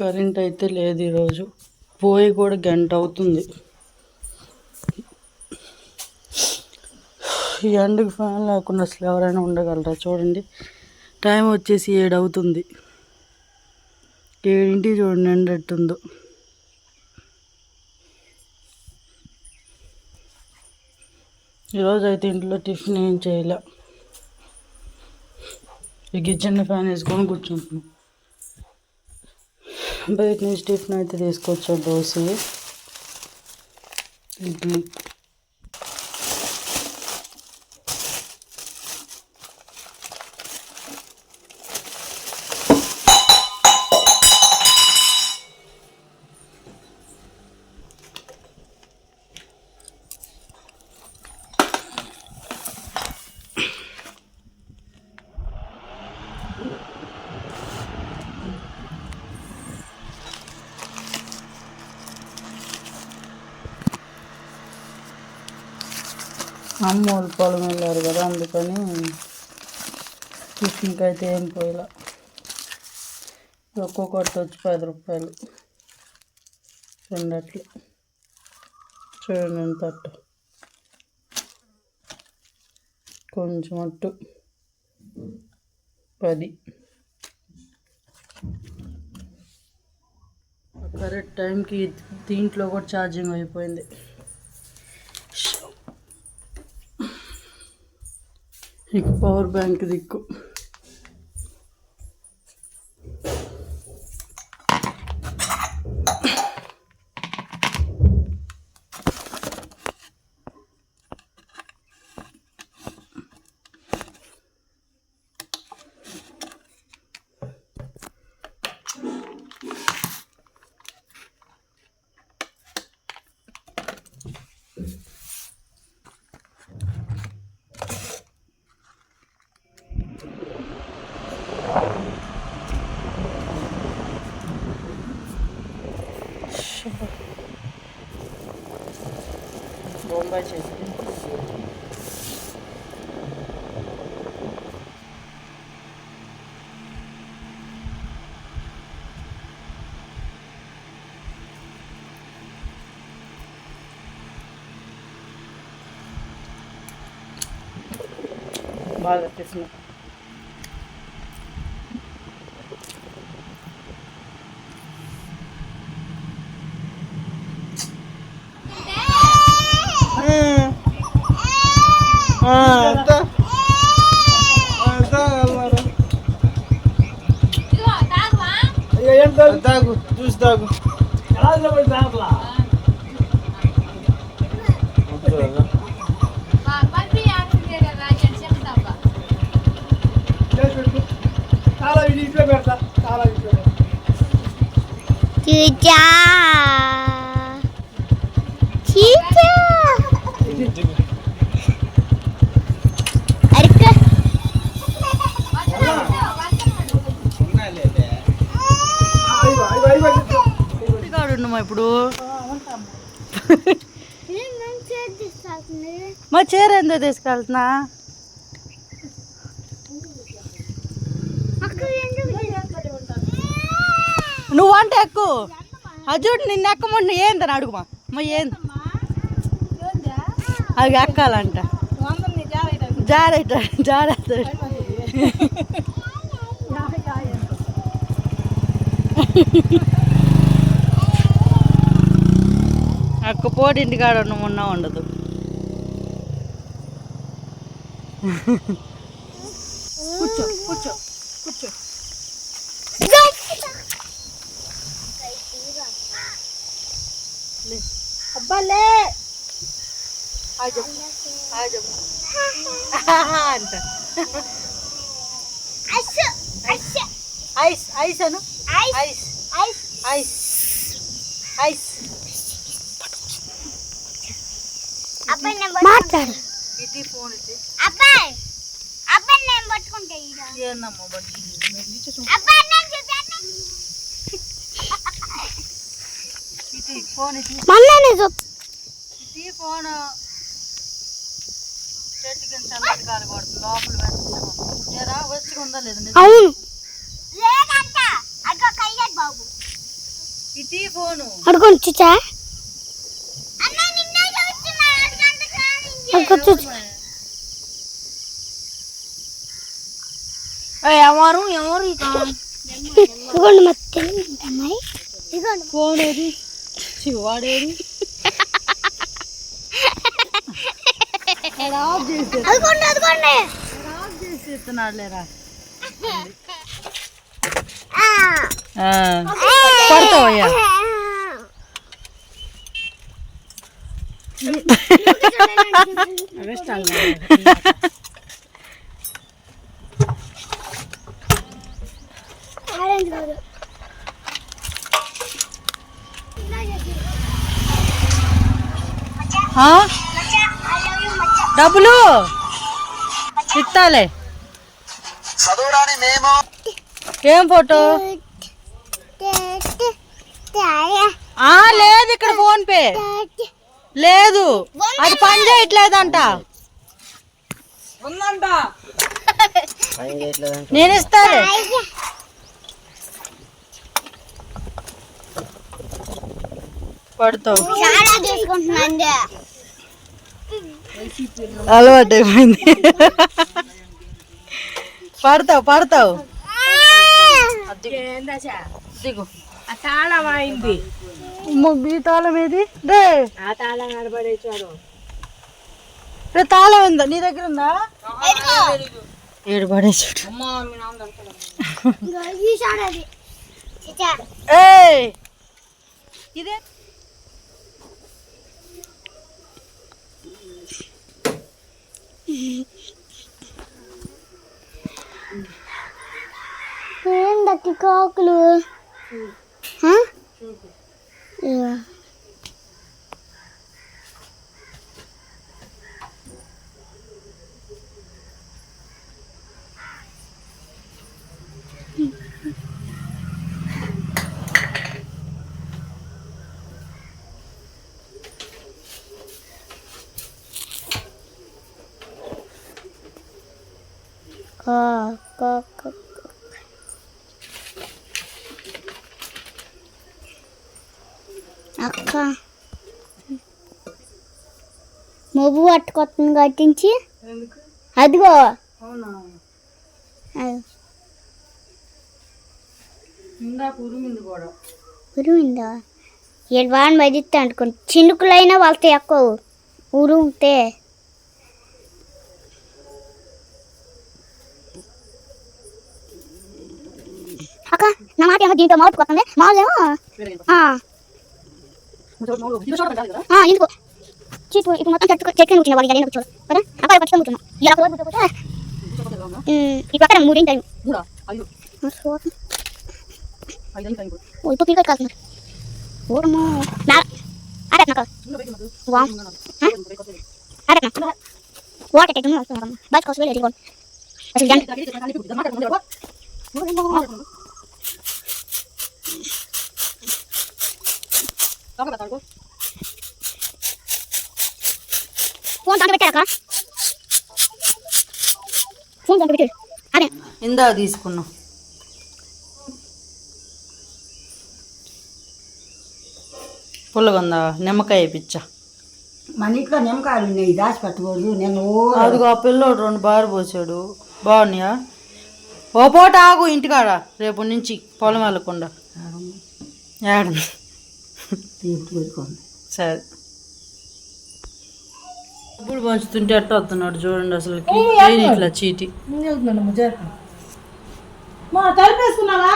Current అయితే లేదు ఈరోజు. పోయి కూడా గంట అవుతుంది. ఈ ఎండకు ఫ్యాన్ లేకుండా అసలు ఎవరైనా ఉండగలరా చూడండి. టైం వచ్చేసి ఏడు అవుతుంది. ఏడింటికి చూడండి ఎండ ఎట్టుందో. ఈరోజు అయితే ఇంట్లో టిఫిన్ ఏం చేయలే. ఈ కిచెన్ ఫ్యాన్ వేసుకొని కూర్చుంటున్నాం. బయట నుంచి టిఫిన్ అయితే తీసుకొచ్చా దోశ. ఇడ్లీ. అమ్మ వాళ్ళు పొలం వెళ్ళారు కదా అందుకని టిఫిన్కి అయితే ఏం పోయిలా. ఒక్కొక్కటి వచ్చి పది రూపాయలు. రెండు చూడండి ఎంత అట్టు కొంచెం అట్టు. పది. కరెక్ట్ టైంకి దీంట్లో కూడా ఛార్జింగ్ అయిపోయింది. ఇక పవర్ బ్యాంక్ దిక్కు. బొంబాయి చేసి బాగా టిఫిన్ తాగు చూసి తాగు Cica. Cica. కాడున్నామా ఇప్పుడు? మా చీర ఎందో తీసుకెళ్తున్నా. నువ్వు అంటే ఎక్కువ అజుడు నిన్ను ఎక్కమంటే ఏందని అడుగుమా. మా ఏంది? అవి ఎక్కాలంట. జారేట జారేస్తాడు అక్క పోటీ ఇంటికాడ ఉన్నా ఉండదు కూర్చో కూర్చో కూర్చో అబ్బాలే హాయ్ చెప్పు హాయ్ చెప్పు అంట ఐస్ ఐస్ అను ఐస్ ఐస్ ఐస్ మాట్లాడు. ఇది ఫోన్ ఇది అబ్బాయి అబ్బాయి నేను పట్టుకుంటా ఈడ. ఏందమ్మా బట్టి అబ్బాయి నేను చూసాను ఇది ఫోన్ ఇది. మళ్ళీ ఇది ఫోన్. చెట్టు కింద చల్లటి గాలి కొడుతుంది. లోపల వెచ్చగా ఏరా వెచ్చగా ఉందా లేదా నిజం? అవును. లేదంట. అగ్గ కయ్యడ్ బాబు. ఫోను. అడుగుని ఎవరు ఎవరు ఇదిగోండి మా తెలుగు అమ్మాయి ఇదిగోండి ఫోన్ ఏది చివాడేది అదిగోండి అదిగోండి ఆఫ్ చేసి ఇస్తున్నాడు లేరా పడతావయ్యా డబ్బులు ఇస్తాలే మేము. ఏం ఫోటో? ఆ లేదు ఇక్కడ ఫోన్ పే. లేదు. అది పని చేయట్లేదంట. నేను ఇస్తాలే. పడతావు. చాలా అలవాటు అయిపోయింది. పడతావు పడతావు. దిగు తాళమైంది ఈ తాళం ఏది? రే ఆ తాళం కనబడేసాడు రే తాళం ఉందా? నీ దగ్గర ఉందా? ఏడు పడేసాడు ఇదే? కాకులు? 嗯。啊哥哥。哥 అక్క. మొబ్బు పట్టుకొస్తుంది కట్టించి అదిగో. ఉరిమింది ఏడు బాగా బదిస్తే అనుకోండి చినుకులైనా వాళ్ళతో ఎక్కువ ఉరుమితే అక్క నా మాట ఏమో దీంతో మౌతుకొస్తుంది మామూలేమో ఆ, ఆ, ఎందుకు చీపు ఇప్పుడు మొత్తం చెట్టు చెట్టు కూర్చున్నా వాళ్ళు నేను కూర్చోడు కదా అక్కడ పట్టుకొని కూర్చున్నా ఇలా ఒక రోజు కూర్చోపోతే ఇప్పుడు అక్కడ మూడేం టైం ఓ ఇప్పుడు క్రికెట్ కాల్తున్నారు ఓడము నా అరే నాకు వా అరే నాకు వాటర్ టైం బస్ కోసం వెళ్ళి వెళ్ళి అసలు ఫోన్ ఫోన్ అదే ఇందా తీసుకున్నాం పుల్లగుందా నిమ్మకాయ పిచ్చ మన ఇంట్లో నిమ్మకాయలు ఉన్నాయి దాచి పెట్టకూడదు నేను ఓ అదిగో ఆ పిల్లోడు రెండు బారు పోసాడు బాగున్నాయా ఓ పూట ఆగు ఇంటికాడ రేపు నుంచి పొలం వెళ్ళకుండా ఏడు సరే. ఇప్పుడు పంచుతుంటే అట్ట వస్తున్నాడు చూడండి అసలుకి ఏం ఇట్లా చీటి. తలుపేసుకున్నావా